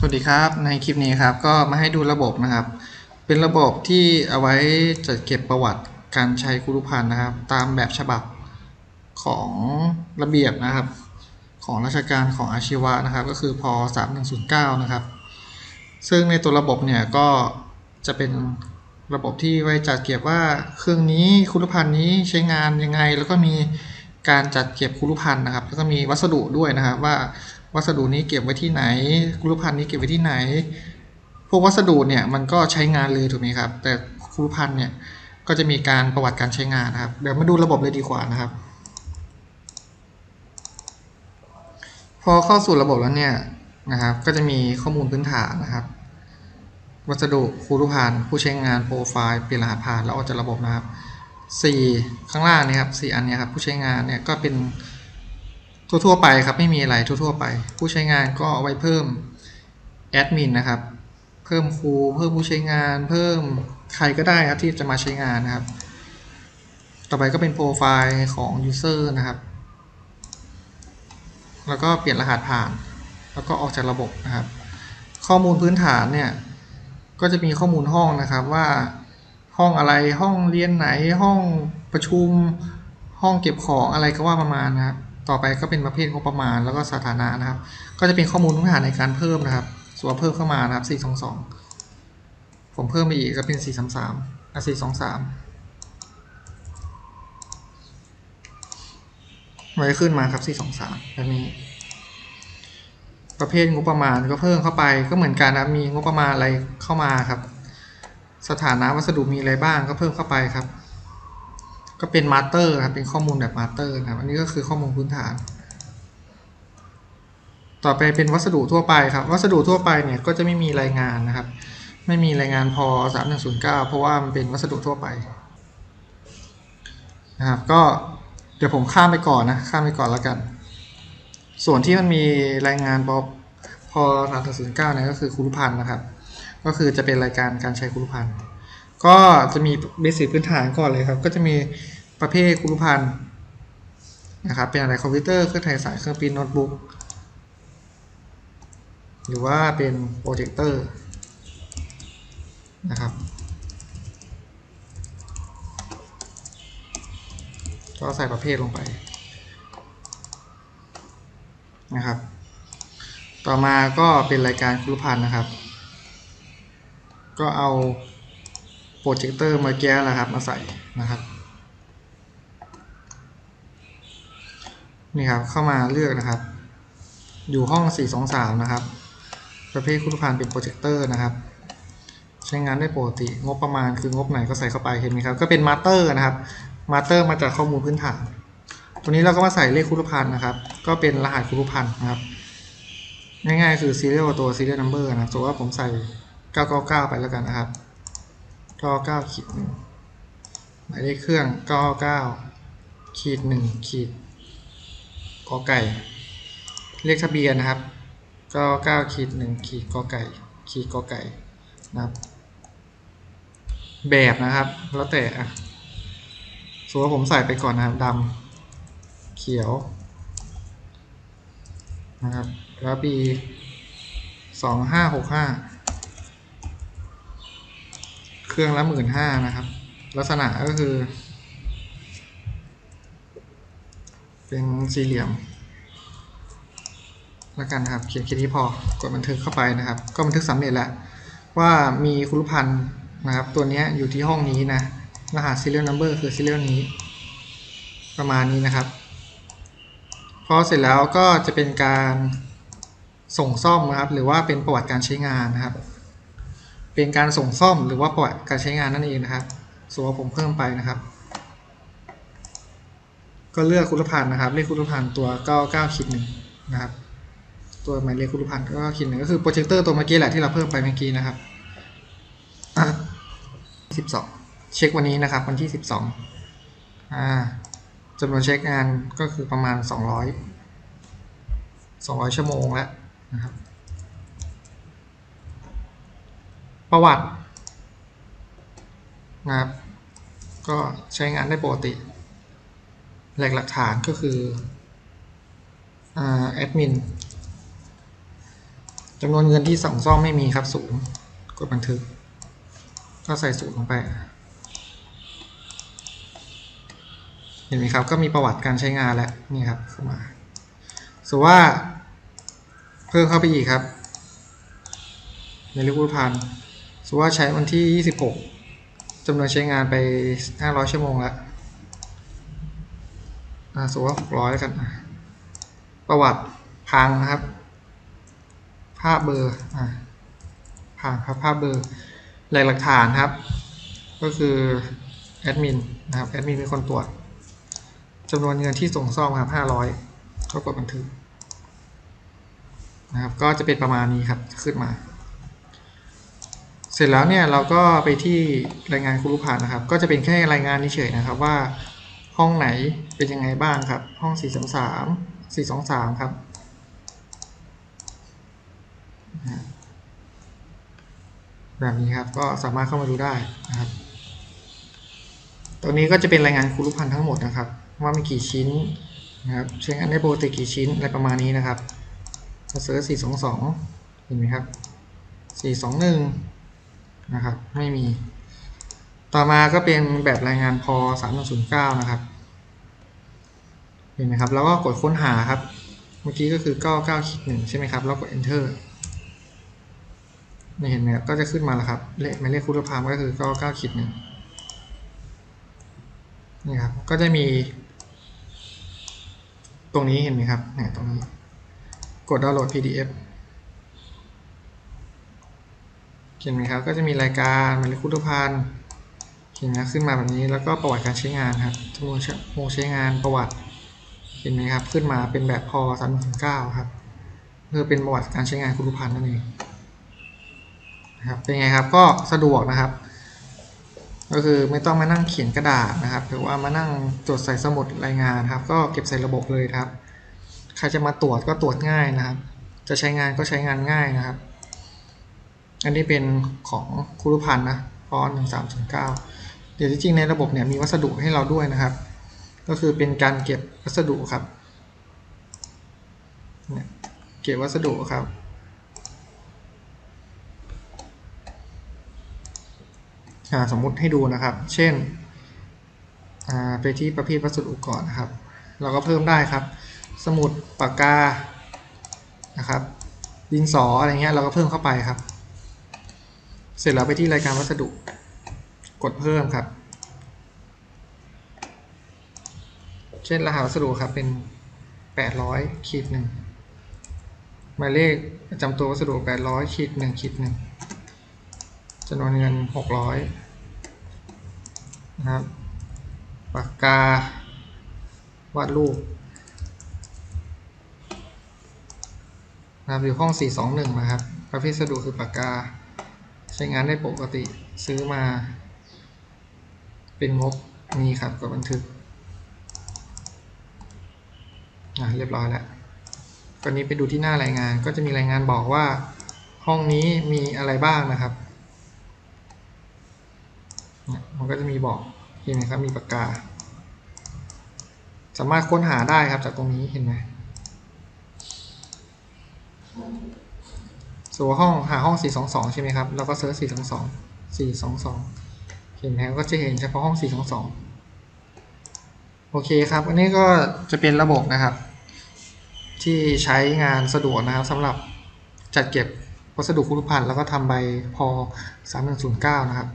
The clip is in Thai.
สวัสดีครับในคลิปนี้ครับก็มาให้ดูระบบนะครับ เป็นระบบที่เอาไว้จัดเก็บประวัติการใช้คุรุพันธ์นะครับ ตามแบบฉบับของระเบียบนะครับ ของราชการของอาชีวะนะครับ ก็คือพ3109 นะครับ ซึ่งในตัวระบบเนี่ยก็จะเป็นระบบที่ไว้จัดเก็บว่าเครื่องนี้คุรุพันธ์นี้ใช้งานยังไง แล้วก็มีการจัดเก็บคุรุพันธ์นะครับ แล้วก็มีวัสดุด้วยนะครับว่า วัสดุนี้เก็บไว้ที่ไหนคุรุพันธ์นี้เก็บไว้ที่ไหน พวกวัสดุเนี่ยมันก็ใช้งานเลยถูกไหมครับ แต่คุรุพันธ์เนี่ยก็จะมีการประวัติการใช้งานนะครับ เดี๋ยวมาดูระบบเลยดีกว่านะครับ พอเข้าสู่ระบบแล้วเนี่ยนะครับ ก็จะมีข้อมูลพื้นฐานนะครับ วัสดุคูรุพันธ์ผู้ใช้งานโปรไฟล์เปลี่ยนรหัสผ่านแล้วออกจากระบบนะครับสี่ข้างล่างนี่ครับสี่อันนี้ครับผู้ใช้งานเนี่ยก็เป็น ทั่วๆไปครับไม่มีอะไรทั่วๆไป ผู้ใช้งานก็เอาไว้เพิ่มแอดมินนะครับ เพิ่มครูเพิ่มผู้ใช้งาน เพิ่มใครก็ได้ครับที่จะมาใช้งานนะครับ ต่อไปก็เป็นโปรไฟล์ของ user นะครับ แล้วก็เปลี่ยนรหัสผ่าน แล้วก็ออกจากระบบนะครับ ข้อมูลพื้นฐานเนี่ย ก็จะมีข้อมูลห้องนะครับว่าห้องอะไรห้องเรียนไหนห้องประชุม ห้องเก็บของอะไรก็ว่าประมาณนะครับ ต่อไปก็เป็นประเภทงบประมาณแล้วก็สถานะนะครับ ก็จะเป็นข้อมูลพื้นฐานในการเพิ่มนะครับ ส่วนเพิ่มเข้ามานะครับ 422 ผมเพิ่มไปอีกก็เป็น 433อะ423ไว้ขึ้นมาครับ 423แบบนี้ ประเภทงบประมาณก็เพิ่มเข้าไปก็เหมือนกันนะมีงบประมาณอะไรเข้ามาครับ สถานะวัสดุมีอะไรบ้างก็เพิ่มเข้าไปครับ ก็เป็นมาสเตอร์ครับเป็นข้อมูลแบบมาสเตอร์นะครับอันนี้ก็คือข้อมูลพื้นฐาน ต่อไปเป็นวัสดุทั่วไปครับ วัสดุทั่วไปเนี่ยก็จะไม่มีรายงานนะครับ ไม่มีรายงานพอ 3109 เพราะว่ามันเป็นวัสดุทั่วไปนะครับก็เดี๋ยวผมข้ามไปก่อนนะข้ามไปก่อนแล้วกัน ส่วนที่มันมีรายงานพอพอสามศูนย์เก้าเนี่ยก็คือคุรุพันธ์นะครับ ก็คือจะเป็นรายการการใช้คุรุพันธ์ ก็จะมีเบสิกพื้นฐานก่อนเลยครับ ก็จะมีประเภทคุรุพันธ์นะครับ เป็นอะไรคอมพิวเตอร์เครื่องถ่ายสายเครื่องปริ้นโน้ตบุ๊กหรือว่าเป็นโปรเจคเตอร์นะครับ ก็ใส่ประเภทลงไปนะครับ ต่อมาก็เป็นรายการครุพันธ์นะครับ ก็เอา รเจคเตอร์มื่อกี้นะครับ มาใส่นะครับนี่ครับเข้ามาเลือกนะครับ อยู่ห้อง 423 นะครับ ประเภทครุพันธ์เป็นโปรเจคเตอร์นะครับ ใช้งานได้ปกติงบประมาณคืองบไหนก็ใส่เข้าไปเห็นไหมครับ ก็เป็นมาสเตอร์นะครับมาสเตอร์มาจากข้อมูลพื้นฐาน ตัวนี้เราก็มาใส่เลขคุรุพันธ์นะครับ ก็เป็นรหัสคุรุพันธ์นะครับ ง่ายๆคือ serial ตัว serial number นะครับสมมติว่าผมใส่ 999 ไปแล้วกันนะครับ 99ขีดหนึ่งหมายเลขเครื่อง99ขีดหนึ่งขีดกอไก่ เลขทะเบียนนะครับ99ขีดหนึ่งขีดกอไก่ขีดกอไก่นะครับ แบบนะครับ แล้วแต่อะสมมติว่าผมใส่ไปก่อนนะครับดำเขียวนะครับแล้ว B สองห้าหกห้า รื่อง ละหมื่นห้านะครับ ลักษณะก็คือ เป็นสี่เหลี่ยมแล้วกันครับ เขียนแค่นี้พอกดบันทึกเข้าไปนะครับ ก็บันทึกสำเร็จแล้วว่ามีคุรุพันธ์นะครับ ตัวนี้อยู่ที่ห้องนี้นะรหัส serial number คือ serial นี้ ประมาณนี้นะครับ พอเสร็จแล้วก็จะเป็นการส่งซ่อมนะครับ หรือว่าเป็นประวัติการใช้งานนะครับ เป็นการส่งซ่อมหรือว่าประวัติการใช้งานนั่นเองนะครับสมมติว่าผมเพิ่มไปนะครับ ก็เลือกคุณพันธ์นะครับเลขคุณพันธ์ตัว99ขีดหนึ่งนะครับ ตัวหมายเลขคุณพันธ์ก็ขีดหนึ่งก็คือโปรเจคเตอร์ตัวเมื่อกี้แหละที่เราเพิ่มไปเมื่อกี้นะครับ12 เช็ควันนี้นะครับ วันที่ 12อ่าจำนวนเช็คงานก็คือประมาณ 200 200 ชั่วโมงแล้วนะครับ ประวัตินะครับก็ใช้งานได้ปกติ แหล่งหลักฐานก็คือแอดมินจำนวนเงินที่ส่งซ่อมไม่มีครับศูนย์กดบันทึก ก็ใส่ศูนย์ลงไป เห็นไหมครับ ก็มีประวัติการใช้งานแล้วนี่ครับเข้ามาสมมติว่าเพิ่มเข้าไปอีกครับ ในรูปพันธ์ สมมติว่าใช้วันที่ 26จำนวนใช้งานไป 500 ชั่วโมงแล้วสมมติว่า 600 แล้วกัน ประวัติพังนะครับ ภาพเบอร์อ่าพังครับภาพเบอร์แหล่งหลักฐานครับ ก็คือแอดมินนะครับแอดมินเป็นคนตรวจจำนวนเงินที่ส่งซ่อมครับ 500ก็กดบันทึกนะครับ ก็จะเป็นประมาณนี้ครับ ขึ้นมา เสร็จแล้วเนี่ยเราก็ไปที่รายงานครูรุพานนะครับ ก็จะเป็นแค่รายงานเฉยๆนะครับว่าห้องไหนเป็นยังไงบ้างครับ ห้อง 433 423 ครับ แบบนี้ครับก็สามารถเข้ามาดูได้นะครับตัวนี้ก็จะเป็นรายงานครูรุพันทั้งหมดนะครับ ว่ามีกี่ชิ้นนะครับใช้งานได้ปกติกี่ชิ้นอะไรประมาณนี้นะครับเราเซิร์ช422 เห็นไหมครับ421 นะครับ ไม่มี ต่อมาก็เป็นแบบรายงานพอ3109 นะครับ เห็นไหมครับ แล้วก็กดค้นหาครับ เมื่อกี้ก็คือ 99ขีด1ใช่ไหมครับ แล้วกด enter นี่เห็นไหมครับก็จะขึ้นมาแล้วครับ เลขหมายเลขคูณพามก็คือก็เก้าขีดหนึ่งนี่ครับ ก็จะมี ตรงนี้เห็นไหมครับเนี่ยตรงนี้ กดดาวน์โหลด PDF เห็นไหมครับ ก็จะมีรายการหมายเลขคูณพันเห็นไหมขึ้นมาแบบนี้แล้วก็ประวัติการใช้งานครับจำนวนชั่วโมงใช้งานประวัติ เห็นไหมครับ ขึ้นมาเป็นแบบพอสามถึงเก้าครับเพื่อเป็นประวัติการใช้งานคูณพันนั่นเองนะครับเป็นไงครับก็สะดวกนะครับ ก็คือไม่ต้องมานั่งเขียนกระดาษนะครับ หรือว่ามานั่งจดใส่สมุดรายงานครับ ก็เก็บใส่ระบบเลยครับ ใครจะมาตรวจก็ตรวจง่ายนะครับ จะใช้งานก็ใช้งานง่ายนะครับ อันนี้เป็นของครูรุพันธ์นะพอหนึ่งสามถึงเก้าเดี๋ยวจริงๆในระบบเนี่ยมีวัสดุให้เราด้วยนะครับ ก็คือเป็นการเก็บวัสดุครับเก็บวัสดุครับ สมมุติให้ดูนะครับ เช่นไปที่ประเภทวัสดุก่อนนะครับ เราก็เพิ่มได้ครับ สมุดปากกานะครับดินสออะไรเงี้ยเราก็เพิ่มเข้าไปครับ เสร็จแล้วไปที่รายการวัสดุ กดเพิ่มครับ เช่นรหัสวัสดุครับเป็น 800ขีดหนึ่งหมายเลขประจำตัววัสดุ 800ขีดหนึ่งขีดหนึ่งจำนวนเงินหกร้อยนะครับปากกาวาดรูปนะครับอยู่ห้อง 421 นะครับประเภทสะดวกคือปากกา ใช้งานได้ปกติซื้อมา เป็นงบมีครับกดบันทึกอะเรียบร้อยแล้วตอนนี้ไปดูที่หน้ารายงานก็จะมีรายงานบอกว่า ห้องนี้มีอะไรบ้างนะครับมันก็จะมีบอกเห็นไหมครับมีปากกา สามารถค้นหาได้ครับจากตรงนี้เห็นไหม ส่วนห้องหาห้อง 422 ใช่ไหมครับ แล้วก็เซิร์ช 422 422 เห็นไหมก็จะเห็นเฉพาะห้อง 422 โอเคครับ อันนี้ก็จะเป็นระบบนะครับ ที่ใช้งานสะดวกนะครับสำหรับจัดเก็บวัสดุคุรุพัณฑ์แล้วก็ทำใบพอ 3109 นะครับ